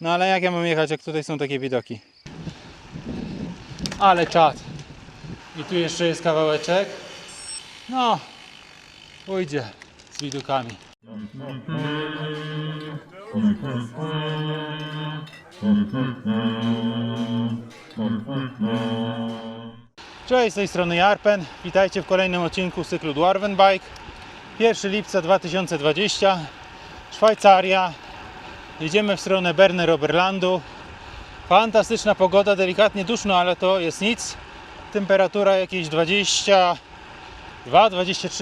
No ale jak ja mam jechać, jak tutaj są takie widoki? Ale czad. I tu jeszcze jest kawałeczek. No, pójdzie z widokami. Cześć, z tej strony Jarpen. Witajcie w kolejnym odcinku cyklu Dwarven Bike. 1 lipca 2020, Szwajcaria. Jedziemy w stronę Berner Oberlandu. Fantastyczna pogoda, delikatnie duszno, ale to jest nic. Temperatura jakieś 22-23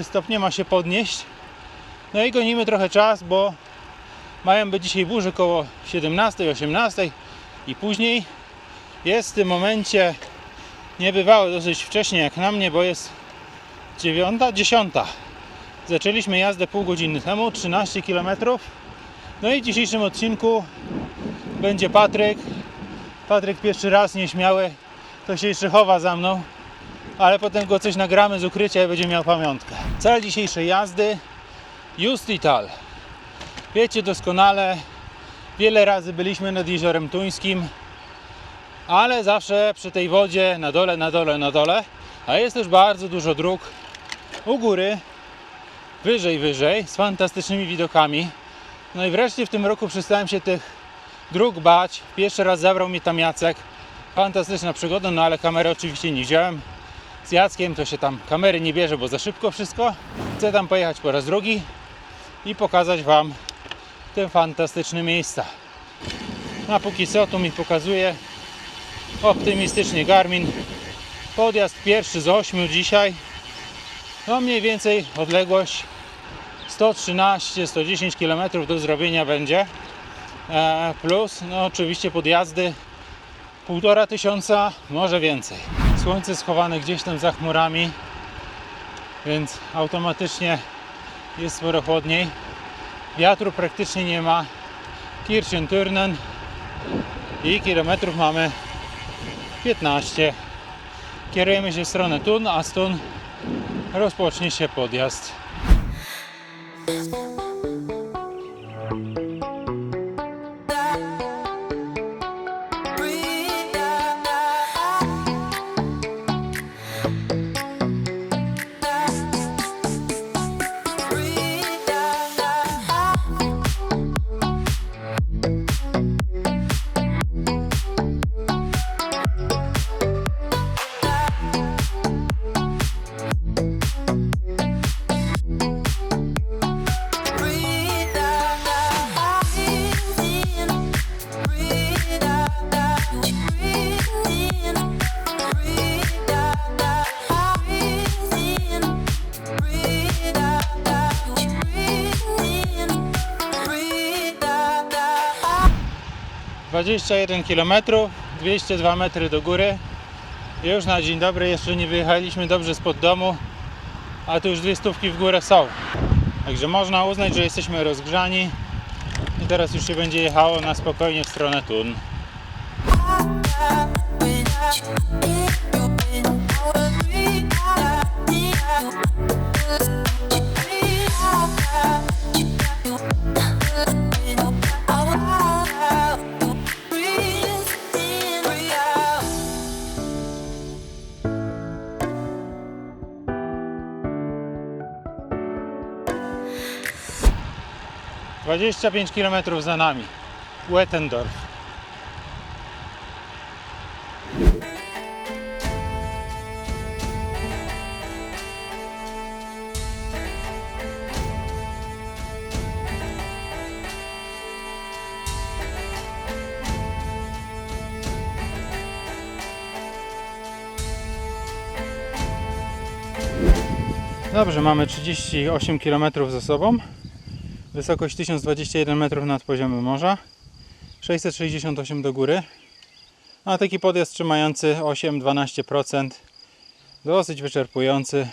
stopnie ma się podnieść. No i gonimy trochę czas, bo mają być dzisiaj burze koło 17-18 i później. Jest w tym momencie niebywałe dosyć wcześnie jak na mnie, bo jest 9, 10. Zaczęliśmy jazdę pół godziny temu, 13 km. No i w dzisiejszym odcinku będzie Patryk. Patryk pierwszy raz nieśmiały, to się jeszcze chowa za mną, ale potem go coś nagramy z ukrycia i będzie miał pamiątkę. Cel dzisiejszej jazdy Justital. Wiecie doskonale, wiele razy byliśmy nad Jeziorem Tuńskim, ale zawsze przy tej wodzie na dole, na dole, na dole, a jest też bardzo dużo dróg u góry, wyżej, wyżej, z fantastycznymi widokami. No i wreszcie w tym roku przestałem się tych dróg bać. Pierwszy raz zabrał mnie tam Jacek. Fantastyczna przygoda, no ale kamery oczywiście nie wziąłem. Z Jackiem to się tam kamery nie bierze, bo za szybko wszystko. Chcę tam pojechać po raz drugi i pokazać Wam te fantastyczne miejsca. A póki co tu mi pokazuje optymistycznie Garmin. Podjazd pierwszy z 8 dzisiaj. No mniej więcej odległość 113-110 km do zrobienia będzie. E, plus no oczywiście podjazdy półtora tysiąca, może więcej. Słońce schowane gdzieś tam za chmurami, więc automatycznie jest sporo chłodniej. Wiatru praktycznie nie ma. Kirchen-Turnen i kilometrów mamy 15. Kierujemy się w stronę Tun, a z Tun rozpocznie się podjazd. Bye. 21 km, 202 metry do góry. Już na dzień dobry, jeszcze nie wyjechaliśmy dobrze spod domu, a tu już dwie stówki w górę są. Także można uznać, że jesteśmy rozgrzani i teraz już się będzie jechało na spokojnie w stronę Tun. Dwadzieścia pięć km za nami. Wettendorf. Dobrze, mamy 38 km za sobą. Wysokość 1021 metrów nad poziomem morza. 668 do góry. A taki podjazd trzymający 8-12%. Dosyć wyczerpujący.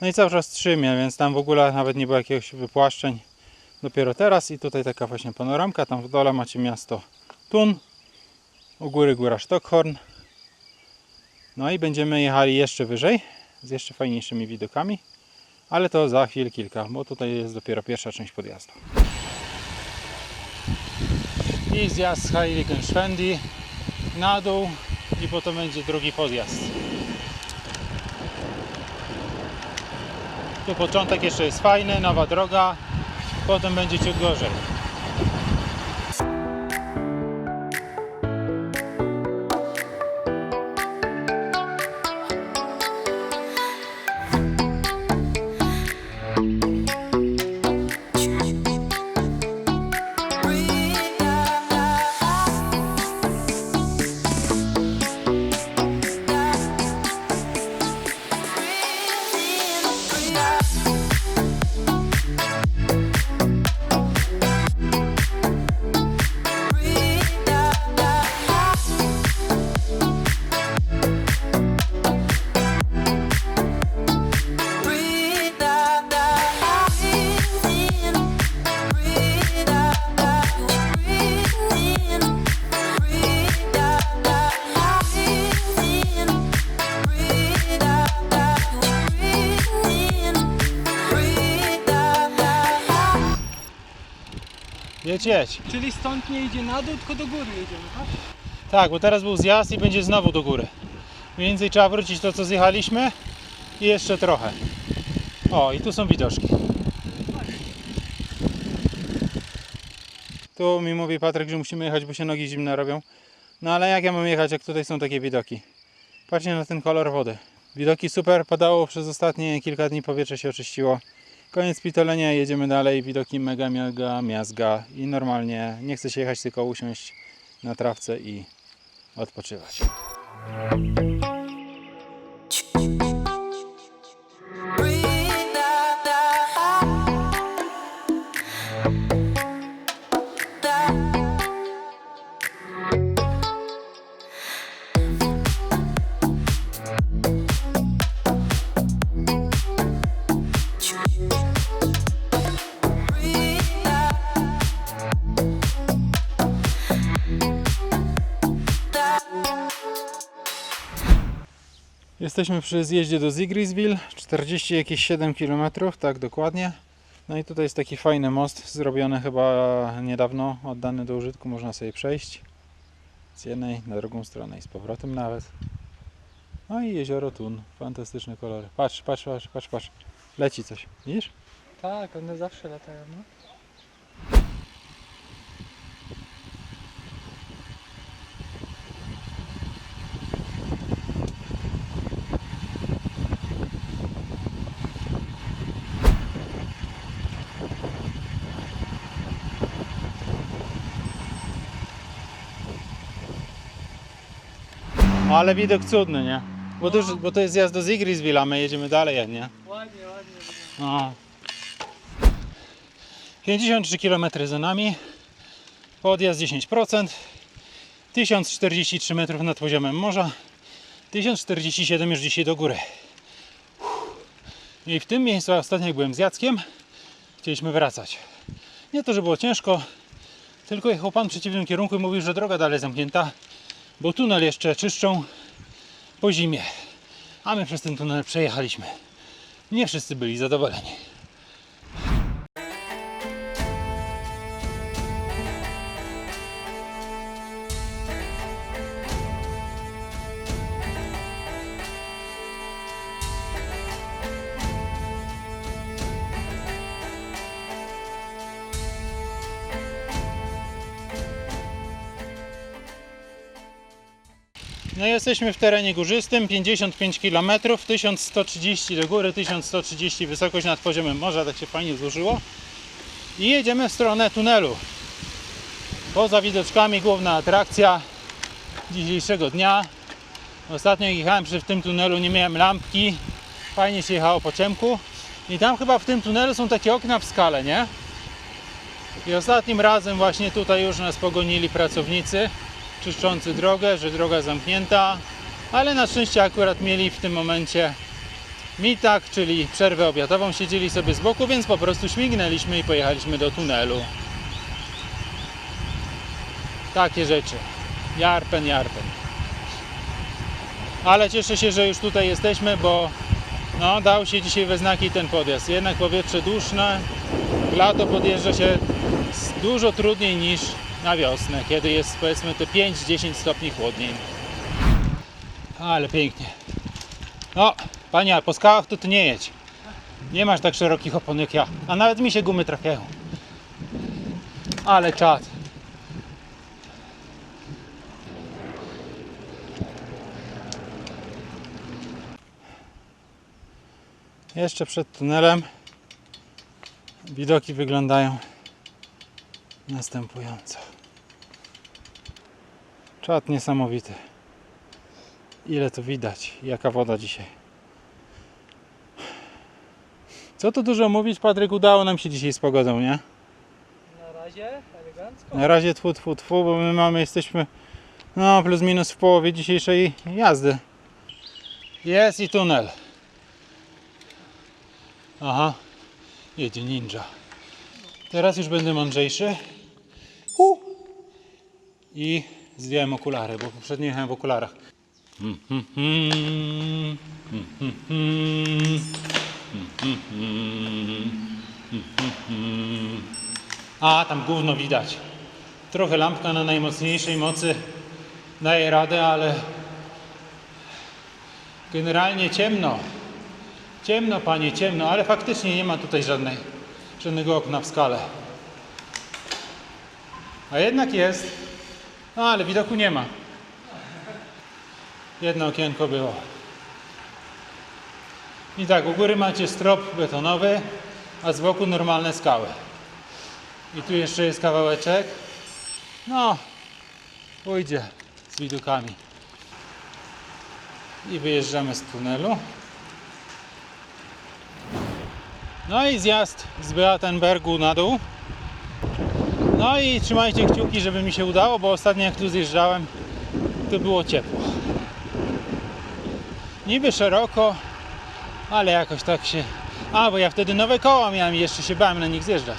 No i cały czas trzymie, więc tam w ogóle nawet nie było jakiegoś wypłaszczeń. Dopiero teraz i tutaj taka właśnie panoramka. Tam w dole macie miasto Thun. U góry góra Sztokholm. No i będziemy jechali jeszcze wyżej z jeszcze fajniejszymi widokami. Ale to za chwil kilka, bo tutaj jest dopiero pierwsza część podjazdu. i zjazd z Heiligenschwendi na dół i potem będzie drugi podjazd. Tu początek jeszcze jest fajny, nowa droga, potem będzie ciut gorzej. Jedź, jedź. Czyli stąd nie idzie na dół, tylko do góry jedziemy, tak? Tak, bo teraz był zjazd i będzie znowu do góry. Mniej więcej trzeba wrócić to, co zjechaliśmy i jeszcze trochę. O, i tu są widoczki. Tu mi mówi Patryk, że musimy jechać, bo się nogi zimne robią. No ale jak ja mam jechać, jak tutaj są takie widoki? Patrzcie na ten kolor wody. Widoki super, padało przez ostatnie kilka dni, powietrze się oczyściło. Koniec pitolenia, jedziemy dalej, widoki mega, mega, miazga i normalnie nie chce się jechać, tylko usiąść na trawce i odpoczywać. Jesteśmy przy zjeździe do Zigrisville, 40 jakieś 7 km, tak dokładnie. No i tutaj jest taki fajny most, zrobiony chyba niedawno, oddany do użytku, można sobie przejść z jednej na drugą stronę i z powrotem nawet. No i jezioro Tun, fantastyczne kolory. Patrz, patrz, patrz, patrz, patrz. Leci coś, widzisz? Tak, one zawsze latają, no. Ale widok cudny, nie? Bo to, już, bo to jest zjazd do Zigrisville, a my jedziemy dalej, nie? Ładnie, ładnie. No. 53 km za nami. Podjazd 10%. 1043 metrów nad poziomem morza. 1047 już dzisiaj do góry. I w tym miejscu ostatnio jak byłem z Jackiem, chcieliśmy wracać. Nie to, że było ciężko, tylko jechał pan w przeciwnym kierunku i mówił, że droga dalej zamknięta, bo tunel jeszcze czyszczą po zimie. A my przez ten tunel przejechaliśmy. Nie wszyscy byli zadowoleni. No jesteśmy w terenie górzystym, 55 km, 1130 do góry, 1130 wysokość nad poziomem morza, tak się fajnie złożyło. I jedziemy w stronę tunelu. Poza widoczkami główna atrakcja dzisiejszego dnia. Ostatnio jechałem przy w tym tunelu, nie miałem lampki, fajnie się jechało po ciemku. I tam chyba w tym tunelu są takie okna w skale, nie? I ostatnim razem właśnie tutaj już nas pogonili pracownicy czyszczący drogę, że droga zamknięta, ale na szczęście akurat mieli w tym momencie mitak, czyli przerwę obiadową, siedzieli sobie z boku, więc po prostu śmignęliśmy i pojechaliśmy do tunelu. Takie rzeczy. Jarpen, jarpen. Ale cieszę się, że już tutaj jesteśmy, bo no, dał się dzisiaj we znaki ten podjazd. Jednak powietrze duszne, lato podjeżdża się dużo trudniej niż na wiosnę, kiedy jest powiedzmy te 5-10 stopni chłodniej. Ale pięknie. No, panie, a po skałach to ty nie jedź. Nie masz tak szerokich opon jak ja. A nawet mi się gumy trafiają. Ale czad. Jeszcze przed tunelem widoki wyglądają następująco. Czad niesamowity. Ile tu widać, jaka woda dzisiaj. Co tu dużo mówić, Patryk, udało nam się dzisiaj z pogodą, nie? Na razie elegancko. Na razie tfu, tfu, tfu, bo my mamy, jesteśmy no plus minus w połowie dzisiejszej jazdy. Jest i tunel. Aha, jedzie ninja. Teraz już będę mądrzejszy. Hu. I Zdjąłem okulary, bo poprzednio jechałem w okularach. A, tam gówno widać. Trochę lampka na najmocniejszej mocy daje radę, ale generalnie ciemno. Ciemno, panie, ciemno, ale faktycznie nie ma tutaj żadnej, żadnego okna w skale. A jednak jest. No ale widoku nie ma. Jedno okienko było. I tak, u góry macie strop betonowy, a z boku normalne skały. I tu jeszcze jest kawałeczek. No, pójdzie z widokami. I wyjeżdżamy z tunelu. No i zjazd z Beatenbergu na dół. No i trzymajcie kciuki, żeby mi się udało, bo ostatnio jak tu zjeżdżałem, to było ciepło. Niby szeroko, ale jakoś tak się... A, bo ja wtedy nowe koła miałem i jeszcze się bałem na nich zjeżdżać.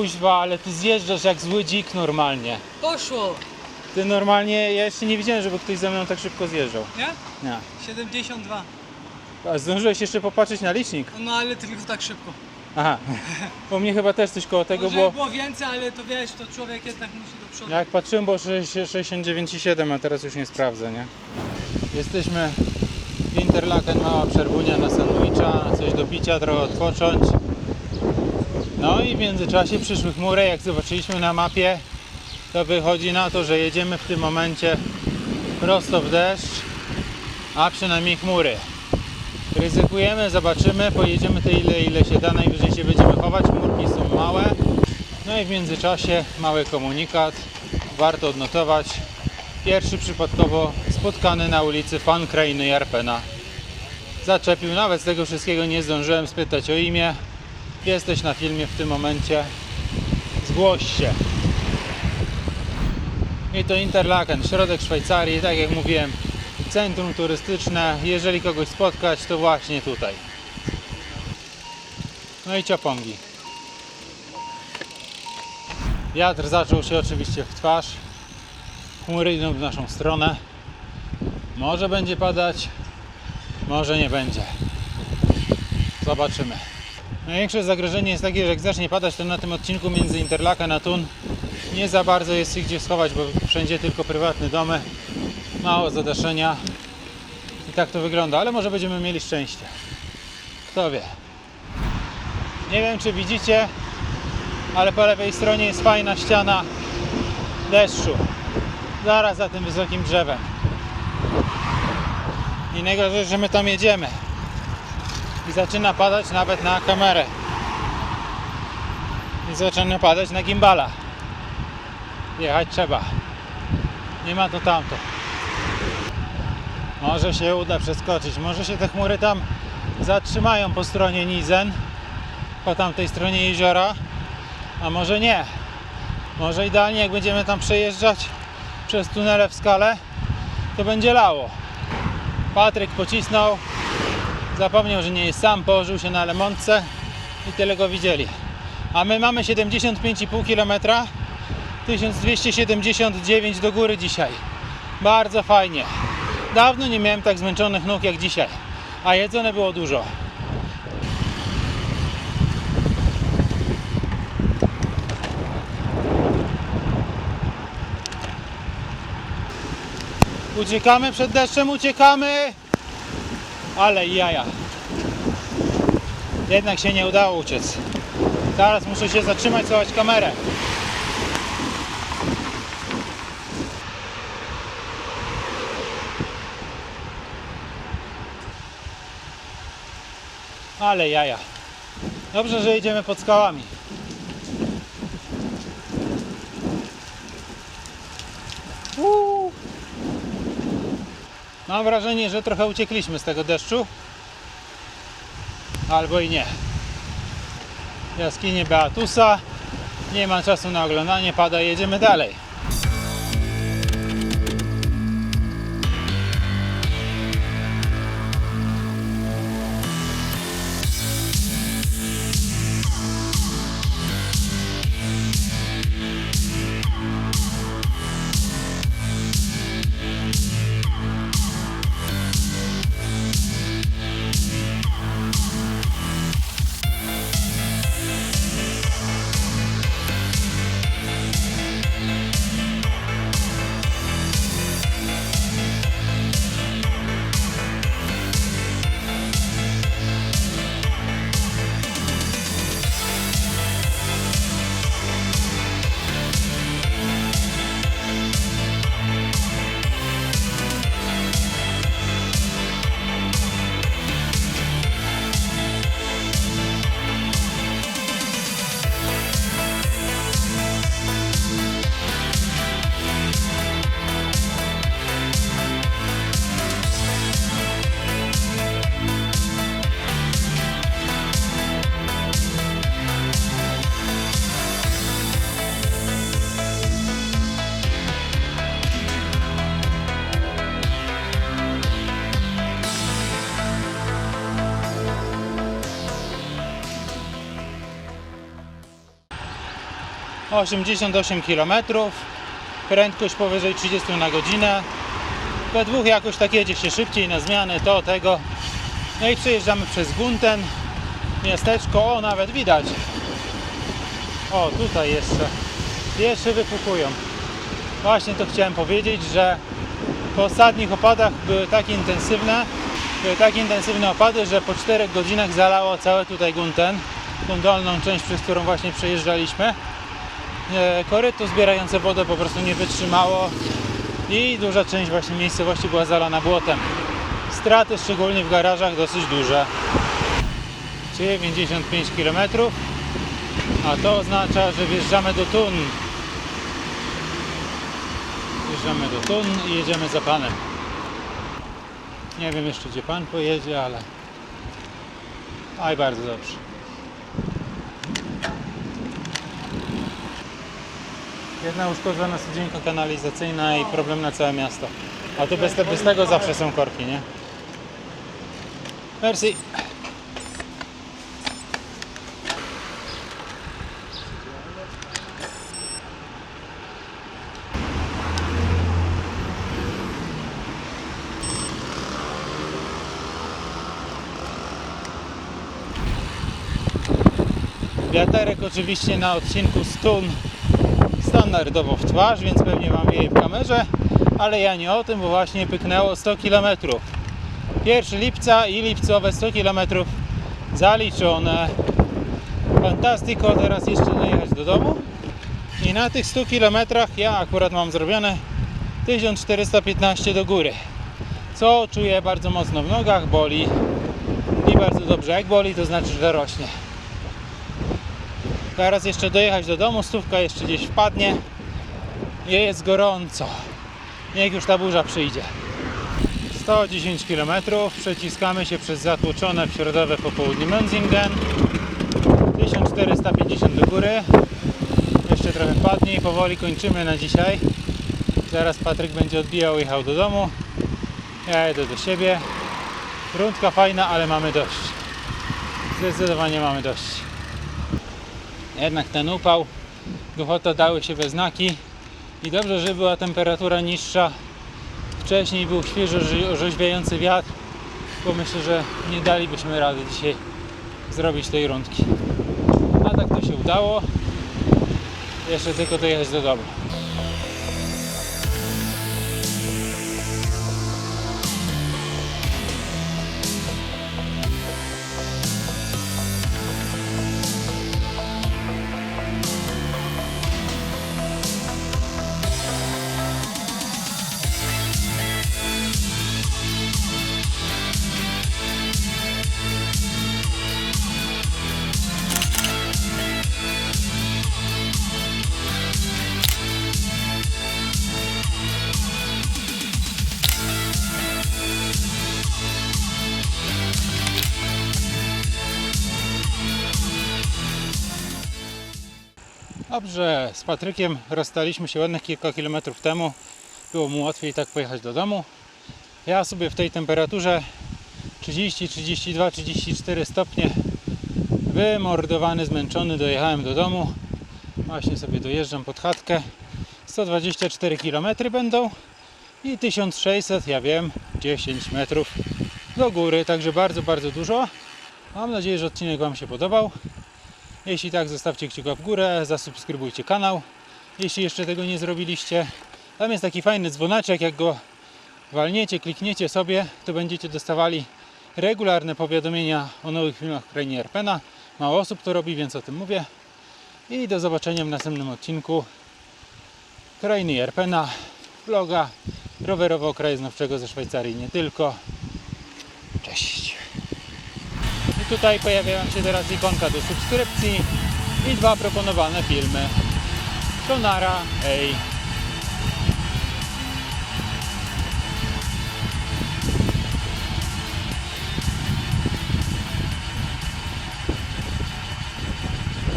Kuźwa, ale ty zjeżdżasz jak zły dzik normalnie. Poszło! Ty normalnie, ja jeszcze nie widziałem, żeby ktoś ze mną tak szybko zjeżdżał. Nie? Nie. 72. A zdążyłeś jeszcze popatrzeć na licznik? No ale tylko tak szybko. Aha. U mnie chyba też coś koło tego Może było. było więcej, ale to wiesz, to człowiek jednak musi do przodu. Jak patrzyłem, było 69,7, a teraz już nie sprawdzę, nie? Jesteśmy w Interlaken, mała przerwunia na sandwicha, coś do picia, trochę odpocząć. No i w międzyczasie przyszły chmury, jak zobaczyliśmy na mapie, to wychodzi na to, że jedziemy w tym momencie prosto w deszcz, a przynajmniej chmury. Ryzykujemy, zobaczymy, pojedziemy tyle ile się da, najwyżej się będziemy chować, chmurki są małe. No i w międzyczasie mały komunikat, warto odnotować. Pierwszy przypadkowo spotkany na ulicy fan krainy Jarpena. Zaczepił, nawet z tego wszystkiego nie zdążyłem spytać o imię. Jesteś na filmie w tym momencie. Zgłoś się. I to Interlaken, środek Szwajcarii, tak jak mówiłem, centrum turystyczne. Jeżeli kogoś spotkać, to właśnie tutaj. No i ciapongi. Wiatr zaczął się oczywiście w twarz. Chmury idą w naszą stronę. Może będzie padać, może nie będzie. Zobaczymy. Największe zagrożenie jest takie, że jak zacznie padać, to na tym odcinku między Interlaken a Tun nie za bardzo jest się gdzie schować, bo wszędzie tylko prywatne domy, mało zadaszenia. I tak to wygląda, ale może będziemy mieli szczęście. Kto wie. Nie wiem, czy widzicie, ale po lewej stronie jest fajna ściana deszczu. Zaraz za tym wysokim drzewem. I że my tam jedziemy. I zaczyna padać nawet na kamerę. I zaczyna padać na gimbala. Jechać trzeba. Nie ma to tamto. Może się uda przeskoczyć. Może się te chmury tam zatrzymają po stronie Nizen. Po tamtej stronie jeziora a może nie. Może idealnie jak będziemy tam przejeżdżać przez tunele w skale, to będzie lało. Patryk pocisnął, zapomniał, że nie jest sam, położył się na lemontce i tyle go widzieli. A my mamy 75,5 km, 1279 do góry dzisiaj. Bardzo fajnie. Dawno nie miałem tak zmęczonych nóg jak dzisiaj, a jedzone było dużo. Uciekamy przed deszczem, uciekamy! Ale jaja. Jednak się nie udało uciec. Teraz muszę się zatrzymać, schować kamerę. Ale jaja. Dobrze, że idziemy pod skałami. Mam wrażenie, że trochę uciekliśmy z tego deszczu. Albo i nie. Jaskinie Beatusa. Nie ma czasu na oglądanie, pada, jedziemy dalej. 88 km, prędkość powyżej 30 na godzinę. We dwóch jakoś tak jedzie się szybciej na zmianę, to, tego. No i przejeżdżamy przez Gunten, miasteczko, o nawet widać. O, tutaj jeszcze, jeszcze wypukują. Właśnie to chciałem powiedzieć, że po ostatnich opadach były tak intensywne, były tak intensywne opady, że po 4 godzinach zalało całe tutaj Gunten, tą dolną część, przez którą właśnie przejeżdżaliśmy. E, Koryto zbierające wodę po prostu nie wytrzymało i duża część właśnie miejscowości była zalana błotem. Straty szczególnie w garażach dosyć duże. 95 km, a to oznacza, że wjeżdżamy do Tun. Wjeżdżamy do Tun i jedziemy za panem. Nie wiem jeszcze gdzie pan pojedzie, ale. Aj, bardzo dobrze. Jedna uszkodzona studzienka kanalizacyjna i problem na całe miasto. A tu bez, bez tego zawsze są korki, nie? Merci. Wiaterek oczywiście na odcinku Stun standardowo w twarz, więc pewnie Wam wieje w kamerze, ale ja nie o tym, bo właśnie pyknęło 100 km. 1 lipca i lipcowe 100 km zaliczone. Fantastyko, teraz jeszcze dojechać do domu. I na tych 100 km ja akurat mam zrobione 1415 do góry. Co czuję bardzo mocno w nogach, boli i bardzo dobrze. Jak boli, to znaczy, że rośnie. Teraz jeszcze dojechać do domu, stówka jeszcze gdzieś wpadnie. I Jest gorąco. Niech już ta burza przyjdzie. 110 km, przeciskamy się przez zatłoczone w środowe popołudnie Menzingen. 1450 do góry. Jeszcze trochę wpadnie i powoli kończymy na dzisiaj. Zaraz Patryk będzie odbijał, jechał do domu. Ja jedę do siebie. Rundka fajna, ale mamy dość. Zdecydowanie mamy dość. Jednak ten upał, duchota dały się we znaki i dobrze, że była temperatura niższa. Wcześniej był świeżo orze- orzeźwiający wiatr, bo myślę, że nie dalibyśmy rady dzisiaj zrobić tej rundki. A tak to się udało. Jeszcze tylko dojechać do domu. Dobrze, z Patrykiem rozstaliśmy się ładnych kilka kilometrów temu. Było mu łatwiej tak pojechać do domu. Ja sobie w tej temperaturze 30, 32, 34 stopnie wymordowany, zmęczony dojechałem do domu. Właśnie sobie dojeżdżam pod chatkę. 124 km będą i 1600, ja wiem, 10 metrów do góry, także bardzo, bardzo dużo. Mam nadzieję, że odcinek Wam się podobał. Jeśli tak, zostawcie kciuka w górę, zasubskrybujcie kanał, jeśli jeszcze tego nie zrobiliście. Tam jest taki fajny dzwoneczek, jak go walniecie, klikniecie sobie, to będziecie dostawali regularne powiadomienia o nowych filmach krainie Erpena. Mało osób to robi, więc o tym mówię. I do zobaczenia w następnym odcinku Krainy Erpena, vloga rowerowo-krajoznawczego ze Szwajcarii, nie tylko. Cześć! I tutaj pojawia się teraz ikonka do subskrypcji i dwa proponowane filmy. To nara!